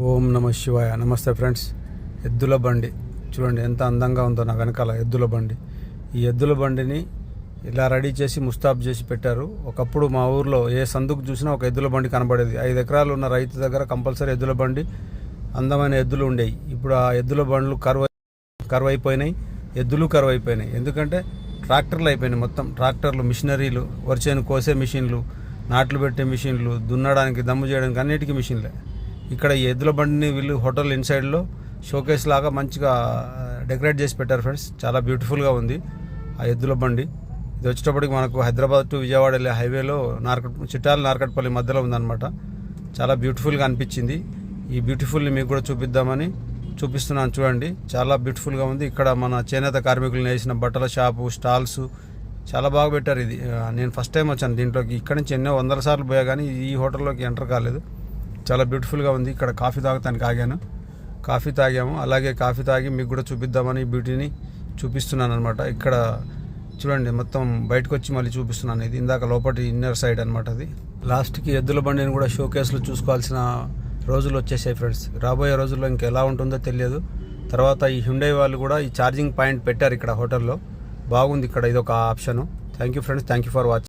ఓం నమ శివాయ. నమస్తే ఫ్రెండ్స్. ఎద్దుల బండి. చూడండి ఎంత అందంగా ఉందో నా వెనకాల ఎద్దుల బండి. ఈ ఎద్దుల బండిని ఇలా రెడీ చేసి ముస్తాబ్ చేసి పెట్టారు. ఒకప్పుడు మా ఊర్లో ఏ సందుకు చూసినా ఒక ఎద్దుల బండి కనబడేది. ఐదు ఎకరాలు ఉన్న రైతు దగ్గర కంపల్సరీ ఎద్దుల బండి. అందమైన ఎద్దులు ఉండేవి ఇప్పుడు ఆ ఎద్దుల బండ్లు కరువు కరువు అయిపోయినాయి. ఎద్దులు కరువు అయిపోయినాయి. ఎందుకంటే ట్రాక్టర్లు అయిపోయినాయి మొత్తం. ట్రాక్టర్లు మిషనరీలు వరిచేను కోసే మిషన్లు నాట్లు పెట్టే మిషన్లు దున్నడానికి దమ్ము చేయడానికి అన్నిటికీ మిషన్లే. ఇక్కడ ఈ ఎద్దుల బండిని వీళ్ళు హోటల్ ఇన్సైడ్లో షోకేస్ లాగా మంచిగా డెకరేట్ చేసి పెట్టారు ఫ్రెండ్స్. చాలా బ్యూటిఫుల్గా ఉంది ఆ ఎద్దుల బండి. ఇది వచ్చేటప్పటికి మనకు హైదరాబాద్ టు విజయవాడ వెళ్ళే హైవేలో నార్కట్ చిట్టాల నార్కట్పల్లి మధ్యలో ఉందన్నమాట. చాలా బ్యూటిఫుల్గా అనిపించింది. ఈ బ్యూటిఫుల్ని మీకు కూడా చూపిద్దామని చూపిస్తున్నాను. చూడండి చాలా బ్యూటిఫుల్గా ఉంది. ఇక్కడ మన చేనేత కార్మికులు వేసిన బట్టల షాపు స్టాల్స్ చాలా బాగా పెట్టారు ఇది. నేను ఫస్ట్ టైం వచ్చాను దీంట్లోకి. ఇక్కడ నుంచి ఎన్నో వందల సార్లు పోయా కానీ ఈ హోటల్లోకి ఎంటర్ కాలేదు. చాలా బ్యూటిఫుల్గా ఉంది. ఇక్కడ కాఫీ తాగటానికి ఆగాను. కాఫీ తాగాము. అలాగే కాఫీ తాగి మీకు కూడా చూపిద్దామని బ్యూటీని చూపిస్తున్నాను అనమాట ఇక్కడ చూడండి మొత్తం బయటకు వచ్చి మళ్ళీ చూపిస్తున్నాను. ఇది ఇందాక లోపటి ఇన్నర్ సైడ్ అనమాట అది. లాస్ట్కి ఎద్దుల బండిని కూడా షోకేస్లో చూసుకోవాల్సిన రోజులు వచ్చేసాయి ఫ్రెండ్స్ రాబోయే రోజుల్లో ఇంకా ఎలా ఉంటుందో తెలియదు. తర్వాత ఈ హ్యుండై వాళ్ళు కూడా ఈ ఛార్జింగ్ పాయింట్ పెట్టారు ఇక్కడ హోటల్లో బాగుంది ఇక్కడ ఇది ఒక option thank you friends thank you for watching